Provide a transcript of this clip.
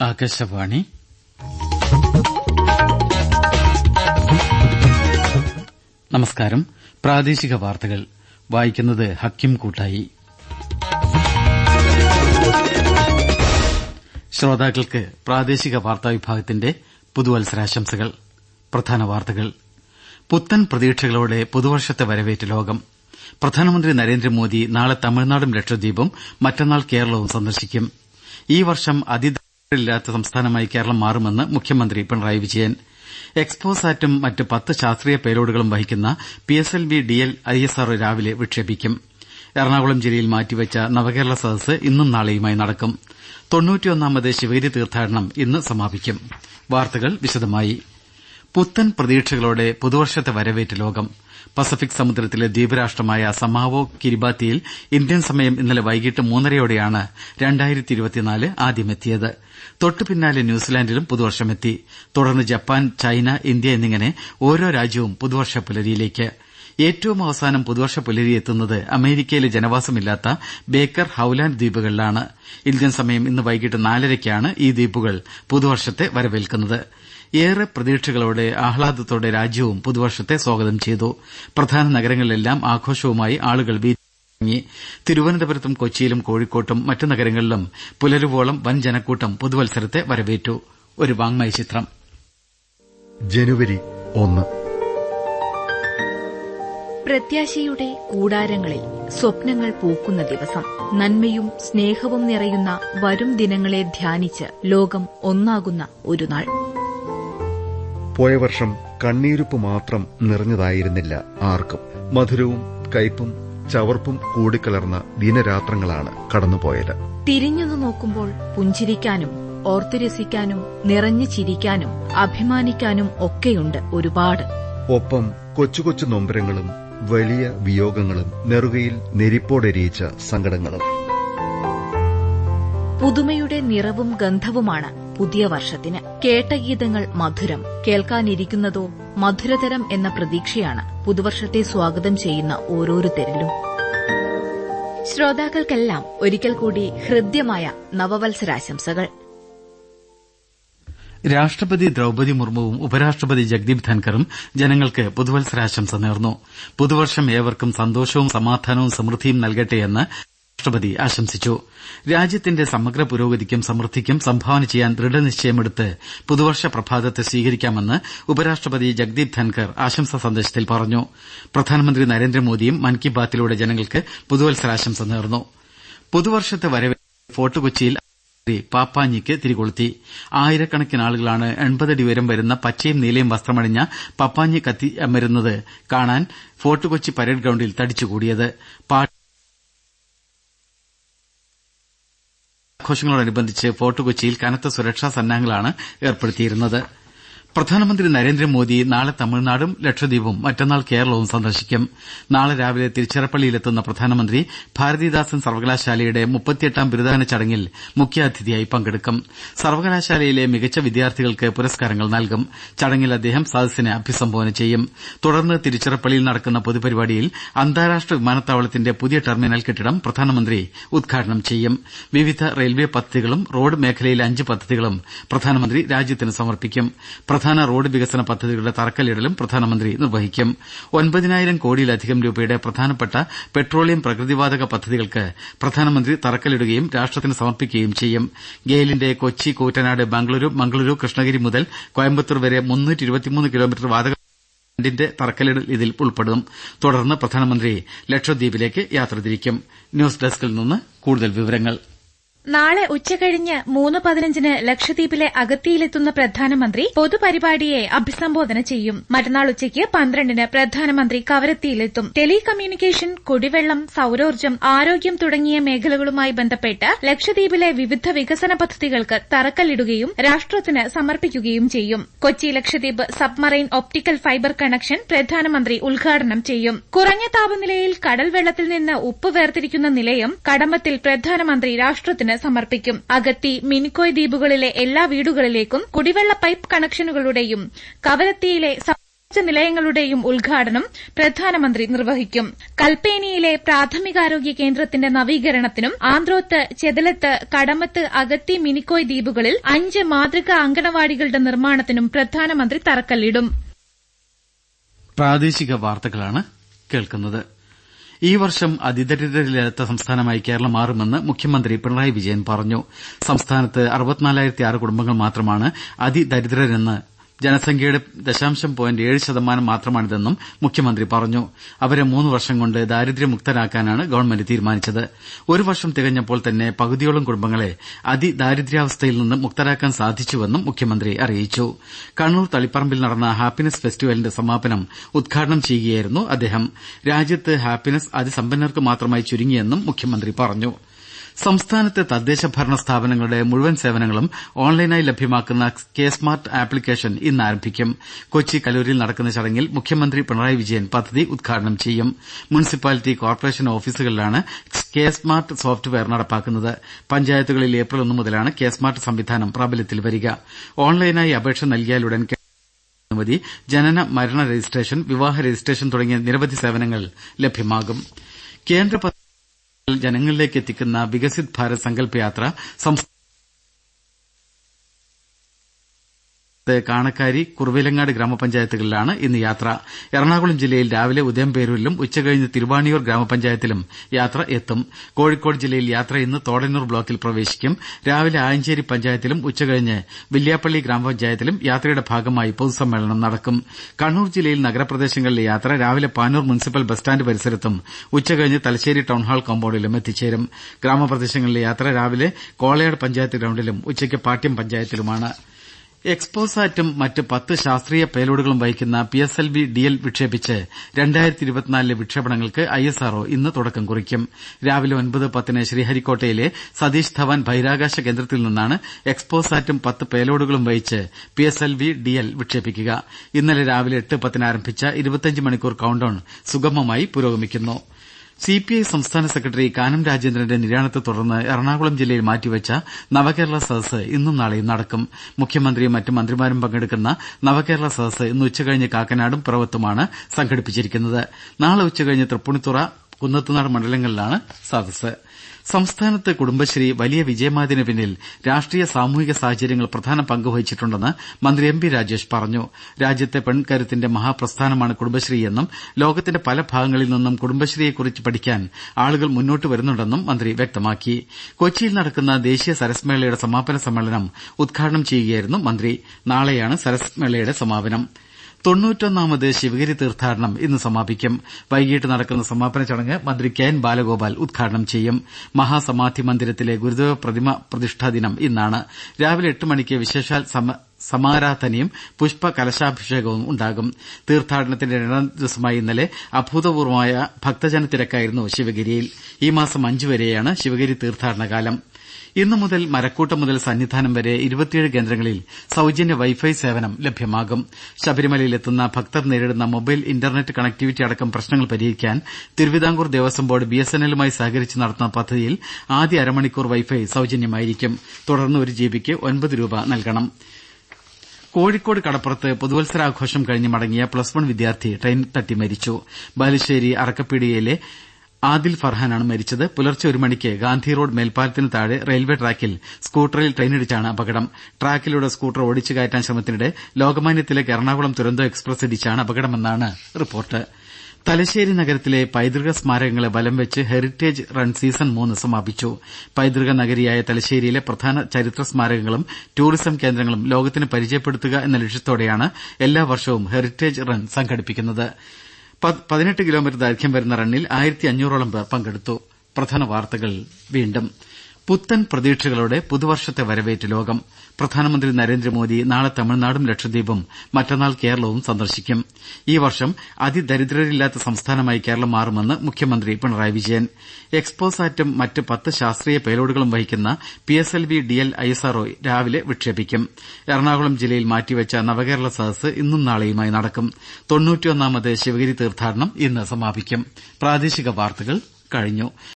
ആകാശവാണി. നമസ്കാരം. പ്രാദേശിക വാർത്തകൾ. വായിക്കുന്നത് ഹക്കിം കൂട്ടായി. ശ്രോതാക്കൾക്ക് പ്രാദേശിക വാർത്താ വിഭാഗത്തിന്റെ പുതുവത്സരാശംസകൾ. പ്രധാന വാർത്തകൾ. പുത്തൻ പ്രതീക്ഷകളോടെ പുതുവർഷത്തെ വരവേറ്റ് ലോകം. പ്രധാനമന്ത്രി നരേന്ദ്രമോദി നാളെ തമിഴ്നാടും ലക്ഷദ്വീപും മറ്റന്നാൾ കേരളവും സന്ദർശിക്കും. ഈ വർഷം അതിദാരിദ്ര്യമില്ലാത്ത സംസ്ഥാനമായി കേരളം മാറുമെന്ന് മുഖ്യമന്ത്രി പിണറായി വിജയൻ. എക്സ്പോസാറ്റും മറ്റ് പത്ത് ശാസ്ത്രീയ പേലോഡുകളും വഹിക്കുന്ന P S L V D L I S R രാവിലെ വിക്ഷേപിക്കും. എറണാകുളം ജില്ലയിൽ മാറ്റിവെച്ച നവകേരള സദസ്സ് ഇന്നും നാളെയുമായി നടക്കും. തൊണ്ണൂറ്റിയൊന്നാമത് ശിവഗിരി തീർത്ഥാടനം ഇന്ന് സമാപിക്കും. വാർത്തകൾ വിശദമായി. പുത്തൻ പ്രതീക്ഷകളോടെ പുതുവർഷത്തെ വരവേറ്റ് ലോകം. പസഫിക് സമുദ്രത്തിലെ ദ്വീപരാഷ്ട്രമായ സമാവോ കിരിബാത്തിയിൽ ഇന്ത്യൻ സമയം ഇന്നലെ വൈകിട്ട് മൂന്നരയോടെയാണ് ആദ്യമെത്തിയത്. തൊട്ടുപിന്നാലെ ന്യൂസിലാന്റിലും പുതുവർഷമെത്തി. തുടർന്ന് ജപ്പാൻ ചൈന ഇന്ത്യ എന്നിങ്ങനെ ഓരോ രാജ്യവും പുതുവർഷ പുലരിയിലേക്ക്. ഏറ്റവും അവസാനം പുതുവർഷ പുലരി എത്തുന്നത് അമേരിക്കയിലെ ജനവാസമില്ലാത്ത ബേക്കർ ഹൌലാന്റ് ദ്വീപുകളിലാണ്. ഇന്ത്യൻ സമയം ഇന്ന് വൈകിട്ട് നാലരയ്ക്കാണ് ഈ ദ്വീപുകൾ പുതുവർഷത്തെ വരവേൽക്കുന്നത്. ഏറെ പ്രതീക്ഷകളോടെ ആഹ്ലാദത്തോടെ രാജ്യവും പുതുവർഷത്തെ സ്വാഗതം ചെയ്തു. പ്രധാന നഗരങ്ങളിലെല്ലാം ആഘോഷവുമായി ആളുകൾ ബീച്ചിലിറങ്ങി തിരുവനന്തപുരത്തും കൊച്ചിയിലും കോഴിക്കോട്ടും മറ്റു നഗരങ്ങളിലും പുലരുവോളം വൻ ജനക്കൂട്ടം പുതുവത്സരത്തെ വരവേറ്റു. ഒരു വാങ്മയ ചിത്രം. ജനുവരി ഒന്ന്. പ്രത്യാശയുടെ കൂടാരങ്ങളിൽ സ്വപ്നങ്ങൾ പൂക്കുന്ന ദിവസം. നന്മയും സ്നേഹവും നിറയുന്ന വരും ദിനങ്ങളെ ധ്യാനിച്ച് ലോകം ഒന്നാകുന്ന ഒരു നാൾ. പോയ വർഷം കണ്ണീരുപ്പ് മാത്രം നിറഞ്ഞതായിരുന്നില്ല ആർക്കും. മധുരവും കയ്പും ചവർപ്പും കൂടിക്കലർന്ന ദിനരാത്രങ്ങളാണ് കടന്നുപോയത്. തിരിഞ്ഞു നോക്കുമ്പോൾ പുഞ്ചിരിക്കാനും ഓർത്തുരസിക്കാനും നിറഞ്ഞു ചിരിക്കാനും അഭിമാനിക്കാനും ഒക്കെയുണ്ട് ഒരുപാട്. ഒപ്പം കൊച്ചു കൊച്ചു നൊമ്പരങ്ങളും വലിയ വിയോഗങ്ങളും നെറുകയിൽ നെരിപ്പോടെരിയിച്ച സങ്കടങ്ങളും. പുതുമയുടെ നിറവും ഗന്ധവുമാണ് പുതിയ വർഷത്തിന് കേട്ട ഗീതങ്ങൾ മധുരം. കേൾക്കാനിരിക്കുന്നതോ മധുരതരം എന്ന പ്രതീക്ഷയാണ് പുതുവർഷത്തെ സ്വാഗതം ചെയ്യുന്ന ഓരോരുത്തരിലും ശ്രോതാക്കൾക്കെല്ലാം ഒരിക്കൽ കൂടി ഹൃദ്യമായ നവവത്സരാശംസകൾ. രാഷ്ട്രപതി ദ്രൌപതി മുർമുവും ഉപരാഷ്ട്രപതി ജഗ്ദീപ് ധൻകറും ജനങ്ങൾക്ക് പുതുവത്സരാശംസ നേർന്നു. പുതുവർഷം ഏവർക്കും സന്തോഷവും സമാധാനവും സമൃദ്ധിയും നൽകട്ടെയെന്ന് രാഷ്ട്രപതി ആശംസിച്ചു. രാജ്യത്തിന്റെ സമഗ്ര പുരോഗതിക്കും സമൃദ്ധിക്കും സംഭാവന ചെയ്യാൻ ദൃഢനിശ്ചയമെടുത്ത് പുതുവർഷ പ്രഭാതത്തെ സ്വീകരിക്കാമെന്ന് ഉപരാഷ്ട്രപതി ജഗ്ദീപ് ധൻഖർ ആശംസാ സന്ദേശത്തിൽ പറഞ്ഞു. പ്രധാനമന്ത്രി നരേന്ദ്രമോദിയും മൻ കി ബാത്തിലൂടെ ജനങ്ങൾക്ക് പുതുവത്സരാശംസ നേർന്നു. പുതുവർഷത്തെ വരവേൽക്കാൻ ഫോർട്ട് കൊച്ചിയിൽ പാപ്പാഞ്ഞിക്ക് തിരികൊളുത്തി. ആയിരക്കണക്കിന് ആളുകളാണ് എൺപതടി ഉയരം വരുന്ന പച്ചയും നീലയും വസ്ത്രമണിഞ്ഞ പപ്പാഞ്ഞി കത്തിയമരുന്നത് കാണാൻ ഫോർട്ട് കൊച്ചി പരേഡ് ഗ്രൌണ്ടിൽ തടിച്ചുകൂടിയത്. ആഘോഷങ്ങളോടനുബന്ധിച്ച് ഫോർട്ട് കൊച്ചിയിൽ കനത്ത സുരക്ഷാ സന്നാഹങ്ങളാണ് ഏർപ്പെടുത്തിയിരുന്നത്. പ്രധാനമന്ത്രി നരേന്ദ്രമോദി നാളെ തമിഴ്നാടും ലക്ഷദ്വീപും മറ്റന്നാൾ കേരളവും സന്ദർശിക്കും. നാളെ രാവിലെ തിരുച്ചിറപ്പള്ളിയിലെത്തുന്ന പ്രധാനമന്ത്രി ഭാരതീദാസൻ സർവകലാശാലയുടെ മുപ്പത്തിയെട്ടാം ബിരുദദാന ചടങ്ങിൽ മുഖ്യാതിഥിയായി പങ്കെടുക്കും. സർവകലാശാലയിലെ മികച്ച വിദ്യാർത്ഥികൾക്ക് പുരസ്കാരങ്ങൾ നൽകും. ചടങ്ങിൽ അദ്ദേഹം സദസ്സിനെ അഭിസംബോധന ചെയ്യും. തുടർന്ന് തിരുച്ചിറപ്പള്ളിയിൽ നടക്കുന്ന പൊതുപരിപാടിയിൽ അന്താരാഷ്ട്ര വിമാനത്താവളത്തിന്റെ പുതിയ ടെർമിനൽ കെട്ടിടം പ്രധാനമന്ത്രി ഉദ്ഘാടനം ചെയ്യും. വിവിധ റെയിൽവേ പദ്ധതികളും റോഡ് മേഖലയിലെ അഞ്ച് പദ്ധതികളും പ്രധാനമന്ത്രി രാജ്യത്തിന് സമർപ്പിക്കും. പ്രധാന റോഡ് വികസന പദ്ധതികളുടെ തറക്കല്ലിടലും പ്രധാനമന്ത്രി നിർവഹിക്കും. ഒൻപതിനായിരം കോടിയിലധികം രൂപയുടെ പ്രധാനപ്പെട്ട പെട്രോളിയം പ്രകൃതിവാതക പദ്ധതികൾക്ക് പ്രധാനമന്ത്രി തറക്കല്ലിടുകയും രാഷ്ട്രത്തിന് സമർപ്പിക്കുകയും ചെയ്യും. ഗെയിലിന്റെ കൊച്ചി കൂറ്റനാട് ബംഗളൂരു മംഗളൂരു കൃഷ്ണഗിരി മുതൽ കോയമ്പത്തൂർ വരെ കിലോമീറ്റർ വാതക ിന്റെ തറക്കല്ലിടൽ ഇതിൽ ഉൾപ്പെടും. തുടർന്ന് പ്രധാനമന്ത്രി ലക്ഷദ്വീപിലേക്ക് യാത്ര തിരിക്കും. ന്യൂസ് ഡെസ്കിൽ നിന്ന് കൂടുതൽ വിവരങ്ങൾ. നാളെ ഉച്ചകഴിഞ്ഞ് മൂന്ന് പതിനഞ്ചിന് ലക്ഷദ്വീപിലെ അഗത്തിയിലെത്തുന്ന പ്രധാനമന്ത്രി പൊതുപരിപാടിയെ അഭിസംബോധന ചെയ്യും. മറ്റന്നാൾ ഉച്ചയ്ക്ക് പന്ത്രണ്ടിന് പ്രധാനമന്ത്രി കവരത്തിയിലെത്തും. ടെലികമ്മ്യൂണിക്കേഷൻ കുടിവെള്ളം സൌരോർജം ആരോഗ്യം തുടങ്ങിയ മേഖലകളുമായി ബന്ധപ്പെട്ട് ലക്ഷദ്വീപിലെ വിവിധ വികസന പദ്ധതികൾക്ക് തറക്കല്ലിടുകയും രാഷ്ട്രത്തിന് സമർപ്പിക്കുകയും ചെയ്യും. Kochi Lakshadweep submarine optical fibre connection പ്രധാനമന്ത്രി ഉദ്ഘാടനം ചെയ്യും. കുറഞ്ഞ താപനിലയിൽ കടൽ വെള്ളത്തിൽ നിന്ന് ഉപ്പ് വേർതിരിക്കുന്ന നിലയം കടമ്പത്തിൽ പ്രധാനമന്ത്രി രാഷ്ട്രത്തിന് സമർപ്പിക്കും. അഗത്തി മിനിക്കോയ് ദ്വീപുകളിലെ എല്ലാ വീടുകളിലേക്കും കുടിവെള്ള പൈപ്പ് കണക്ഷനുകളുടെയും കവരത്തിയിലെ നിലയങ്ങളുടെയും ഉദ്ഘാടനം പ്രധാനമന്ത്രി നിർവഹിക്കും. കൽപ്പേനിയിലെ പ്രാഥമികാരോഗ്യ കേന്ദ്രത്തിന്റെ നവീകരണത്തിനും ആന്ത്രോത്ത് ചെതലത്ത് കടമത്ത് അഗത്തി മിനിക്കോയ് ദ്വീപുകളിൽ അഞ്ച് മാതൃകാ അങ്കണവാടികളുടെ നിർമ്മാണത്തിനും പ്രധാനമന്ത്രി തറക്കല്ലിടും. ഈ വർഷം അതിദരിദ്രരില്ലാത്ത സംസ്ഥാനമായി കേരളം മാറുമെന്ന് മുഖ്യമന്ത്രി പിണറായി വിജയൻ പറഞ്ഞു. സംസ്ഥാനത്ത് കുടുംബങ്ങൾ മാത്രമാണ് അതിദരിദ്രരെന്ന് ജനസംഖ്യയുടെ ദശാംശം പോയിന്റ് ഏഴ് ശതമാനം മാത്രമാണിതെന്നും മുഖ്യമന്ത്രി പറഞ്ഞു. അവരെ മൂന്ന് വർഷം കൊണ്ട് ദാരിദ്ര്യമുക്തരാക്കാനാണ് ഗവൺമെന്റ് തീരുമാനിച്ചത്. ഒരു വർഷം തികഞ്ഞപ്പോൾ തന്നെ പകുതിയോളം കുടുംബങ്ങളെ അതിദാരിദ്ര്യാവസ്ഥയിൽ നിന്ന് മുക്തരാക്കാൻ സാധിച്ചുവെന്നും മുഖ്യമന്ത്രി അറിയിച്ചു. കണ്ണൂർ തളിപ്പറമ്പിൽ നടന്ന ഹാപ്പിനെസ് ഫെസ്റ്റിവലിന്റെ സമാപനം ഉദ്ഘാടനം ചെയ്യുകയായിരുന്നു അദ്ദേഹം. രാജ്യത്ത് ഹാപ്പിനെസ് അതിസമ്പന്നർക്ക് മാത്രമായി ചുരുങ്ങിയെന്നും മുഖ്യമന്ത്രി പറഞ്ഞു. സംസ്ഥാനത്തെ തദ്ദേശ ഭരണ സ്ഥാപനങ്ങളുടെ മുഴുവൻ സേവനങ്ങളും ഓൺലൈനായി ലഭ്യമാക്കുന്ന കെ സ്മാർട്ട് ആപ്ലിക്കേഷൻ ഇന്ന് ആരംഭിക്കും. കൊച്ചി കലൂരിൽ നടക്കുന്ന ചടങ്ങിൽ മുഖ്യമന്ത്രി പിണറായി വിജയൻ പദ്ധതി ഉദ്ഘാടനം ചെയ്യും. മുനിസിപ്പാലിറ്റി കോർപ്പറേഷൻ ഓഫീസുകളിലാണ് കെ സ്മാർട്ട് സോഫ്റ്റ്വെയർ നടപ്പാക്കുന്നത്. പഞ്ചായത്തുകളിൽ ഏപ്രിൽ ഒന്ന് മുതലാണ് കെ സ്മാർട്ട് സംവിധാനം പ്രാബല്യത്തിൽ വരിക. ഓൺലൈനായി അപേക്ഷ നൽകിയാലുടൻ അനുമതി ജനന മരണ രജിസ്ട്രേഷൻ വിവാഹ രജിസ്ട്രേഷൻ തുടങ്ങിയ നിരവധി സേവനങ്ങൾ ലഭ്യമാകും. കേന്ദ്ര പദ്ധതികൾ ജനങ്ങളിലേക്ക് എത്തിക്കുന്ന വികസിത് ഭാരത് സങ്കല്പ യാത്ര സംസ്ഥാന കാണക്കാരി കുറുവിലങ്ങാട് ഗ്രാമപഞ്ചായത്തുകളിലാണ് ഇന്ന് യാത്ര. എറണാകുളം ജില്ലയിൽ രാവിലെ ഉദയംപേരൂരിലും ഉച്ചകഴിഞ്ഞ് തിരുവാണിയൂർ ഗ്രാമപഞ്ചായത്തിലും യാത്ര എത്തും. കോഴിക്കോട് ജില്ലയിൽ യാത്ര ഇന്ന് തോടന്നൂർ ബ്ലോക്കിൽ പ്രവേശിക്കും. രാവിലെ ആയഞ്ചേരി പഞ്ചായത്തിലും ഉച്ചകഴിഞ്ഞ് വില്യാപ്പള്ളി ഗ്രാമപഞ്ചായത്തിലും യാത്രയുടെ ഭാഗമായി പൊതുസമ്മേളനം നടക്കും. കണ്ണൂർ ജില്ലയിൽ നഗരപ്രദേശങ്ങളിലെ യാത്ര രാവിലെ പാനൂർ മുനിസിപ്പൽ ബസ് സ്റ്റാന്റ് പരിസരത്തും ഉച്ചകഴിഞ്ഞ് തലശ്ശേരി ടൌൺഹാൾ കോമ്പൌണ്ടിലും എത്തിച്ചേരും. ഗ്രാമപ്രദേശങ്ങളിലെ യാത്ര രാവിലെ കോളയാട് പഞ്ചായത്ത് ഗ്രൌണ്ടിലും ഉച്ചയ്ക്ക് പാട്യം പഞ്ചായത്തിലുമാണ്. എക്സ്പോസാറ്റും മറ്റ് പത്ത് ശാസ്ത്രീയ പേലോഡുകളും വഹിക്കുന്ന P S L V D L വിക്ഷേപിച്ച് രണ്ടായിരത്തി ഇരുപത്തിനാലിലെ വിക്ഷേപണങ്ങൾക്ക് ഐ എസ് ആർ ഇന്ന് തുടക്കം കുറിക്കും. രാവിലെ ഒൻപത് പത്തിന് ശ്രീഹരിക്കോട്ടയിലെ സതീഷ് ധവാൻ ബഹിരാകാശ കേന്ദ്രത്തിൽ നിന്നാണ് എക്സ്പോസാറ്റും പത്ത് പേലോഡുകളും വഹിച്ച് P S L V D L വിക്ഷേപിക്കുക. ഇന്നലെ രാവിലെ എട്ട് പത്തിന് ആരംഭിച്ച ഇരുപത്തിയഞ്ച് മണിക്കൂർ കൌണ്ട്ഡൌൺ സുഗമമായി പുരോഗമിക്കുന്നു. സിപിഐ സംസ്ഥാന സെക്രട്ടറി കാനം രാജേന്ദ്രന്റെ നിര്യാണത്തെ തുടർന്ന് എറണാകുളം ജില്ലയിൽ മാറ്റിവെച്ച നവകേരള സദസ്സ് ഇന്നും നാളെയും നടക്കും. മുഖ്യമന്ത്രിയും മറ്റ് മന്ത്രിമാരും പങ്കെടുക്കുന്ന നവകേരള സദസ്സ് ഇന്ന് ഉച്ചകഴിഞ്ഞ് കാക്കനാടും പിറവത്തുമാണ് സംഘടിപ്പിച്ചിരിക്കുന്നത്. നാളെ ഉച്ചകഴിഞ്ഞ് തൃപ്പൂണിത്തുറ കുന്നത്തുനാട് മണ്ഡലങ്ങളിലാണ് സദസ്സ്. സംസ്ഥാനത്ത് കുടുംബശ്രീ വലിയ വിജയമായതിന് പിന്നിൽ രാഷ്ട്രീയ സാമൂഹിക സാഹചര്യങ്ങൾ പ്രധാന പങ്ക് വഹിച്ചിട്ടുണ്ടെന്ന് മന്ത്രി എം പി രാജേഷ് പറഞ്ഞു. രാജ്യത്തെ പെൺകരുത്തിന്റെ മഹാപ്രസ്ഥാനമാണ് കുടുംബശ്രീയെന്നും ലോകത്തിന്റെ പല ഭാഗങ്ങളിൽ നിന്നും കുടുംബശ്രീയെക്കുറിച്ച് പഠിക്കാൻ ആളുകൾ മുന്നോട്ട് വരുന്നുണ്ടെന്നും മന്ത്രി വ്യക്തമാക്കി. കൊച്ചിയിൽ നടക്കുന്ന ദേശീയ സരസ് മേളയുടെ സമാപന സമ്മേളനം ഉദ്ഘാടനം ചെയ്യുകയായിരുന്നു മന്ത്രി. നാളെയാണ് സരസ് മേളയുടെ സമാപനം. തൊണ്ണൂറ്റൊന്നാമത് ശിവഗിരി തീർത്ഥാടനം ഇന്ന് സമാപിക്കും. വൈകിട്ട് നടക്കുന്ന സമാപന ചടങ്ങ് മന്ത്രി കെ എൻ ബാലഗോപാൽ ഉദ്ഘാടനം ചെയ്യും. മഹാസമാധി മന്ദിരത്തിലെ ഗുരുദേവ പ്രതിമ പ്രതിഷ്ഠാ ദിനം ഇന്നാണ്. രാവിലെ എട്ട് മണിക്ക് വിശേഷാൽ സമാരാധനയും പുഷ്പ കലശാഭിഷേകവും ഉണ്ടാകും. തീർത്ഥാടനത്തിന്റെ രണ്ടാം ദിവസമായ ഇന്നലെ അഭൂതപൂർവമായ ഭക്തജന തിരക്കായിരുന്നു ശിവഗിരിയിൽ. ഈ മാസം അഞ്ചുവരെയാണ് ശിവഗിരി തീർത്ഥാടനകാലം. ഇന്നു മുതൽ മരക്കൂട്ടം മുതൽ സന്നിധാനം വരെ ഇരുപത്തിയേഴ് കേന്ദ്രങ്ങളിൽ സൌജന്യ വൈഫൈ സേവനം ലഭ്യമാകും. ശബരിമലയിലെത്തുന്ന ഭക്തർ നേരിടുന്ന മൊബൈൽ ഇന്റർനെറ്റ് കണക്ടിവിറ്റി അടക്കം പ്രശ്നങ്ങൾ പരിഹരിക്കാൻ Thiruvithamkoor Devaswom board B S N എല്ലുമായി സഹകരിച്ച് നടത്തുന്ന പദ്ധതിയിൽ ആദ്യ അരമണിക്കൂർ വൈഫൈ സൌജന്യമായിരിക്കും. തുടർന്ന് ഒരു ജിബിക്ക് ഒൻപത് രൂപ നൽകണം. കോഴിക്കോട് കടപ്പുറത്ത് പുതുവത്സരാഘോഷം കഴിഞ്ഞ് മടങ്ങിയ പ്ലസ് വൺ വിദ്യാർത്ഥി ട്രെയിൻ തട്ടി മരിച്ചു ബാലുശ്ശേരി അറക്കപ്പീടികയിലെ ആദിൽ ഫർഹാനാണ് മരിച്ചത്. പുലർച്ചെ ഒരു മണിക്ക് ഗാന്ധി റോഡ് മേൽപ്പാലത്തിന് താഴെ റെയിൽവെ ട്രാക്കിൽ സ്കൂട്ടറിൽ ട്രെയിനിടിച്ചാണ് അപകടം. ട്രാക്കിലൂടെ സ്കൂട്ടർ ഓടിച്ചു കയറ്റാൻ ശ്രമത്തിനിടെ ലോകമാന്യ എറണാകുളം തുരന്തോ എക്സ്പ്രസ് ഇടിച്ചാണ് അപകടമെന്നാണ് റിപ്പോർട്ട്. തലശ്ശേരി നഗരത്തിലെ പൈതൃക സ്മാരകങ്ങളെ വലം വെച്ച് ഹെറിറ്റേജ് റൺ സീസൺ മൂന്ന് സമാപിച്ചു. പൈതൃക നഗരിയായ തലശ്ശേരിയിലെ പ്രധാന ചരിത്ര സ്മാരകങ്ങളും ടൂറിസം കേന്ദ്രങ്ങളും ലോകത്തിന് പരിചയപ്പെടുത്തുക എന്ന ലക്ഷ്യത്തോടെയാണ് എല്ലാ വർഷവും ഹെറിറ്റേജ് റൺ സംഘടിപ്പിക്കുന്നത്. പതിനെട്ട് കിലോമീറ്റർ ദൈർഘ്യം വരുന്ന റണ്ണിൽ ആയിരത്തി അഞ്ഞൂറോളം പേർ പങ്കെടുത്തു. പുത്തൻ പ്രതീക്ഷകളോടെ പുതുവർഷത്തെ വരവേറ്റ് ലോകം. പ്രധാനമന്ത്രി നരേന്ദ്രമോദി നാളെ തമിഴ്നാടും ലക്ഷദ്വീപും മറ്റന്നാൾ കേരളവും സന്ദർശിക്കും. ഈ വർഷം അതിദരിദ്രരില്ലാത്ത സംസ്ഥാനമായി കേരളം മാറുമെന്ന് മുഖ്യമന്ത്രി പിണറായി വിജയൻ. എക്സ്പോസാറ്റും മറ്റ് പത്ത് ശാസ്ത്രീയ പേലോഡുകളും വഹിക്കുന്ന P S L V D L I S R രാവിലെ വിക്ഷേപിക്കും. എറണാകുളം ജില്ലയിൽ മാറ്റിവെച്ച നവകേരള സദസ്സ് ഇന്നും നാളെയുമായി നടക്കും. തൊണ്ണൂറ്റിയൊന്നാമത് ശിവഗിരി തീർത്ഥാടനം ഇന്ന് സമാപിക്കും.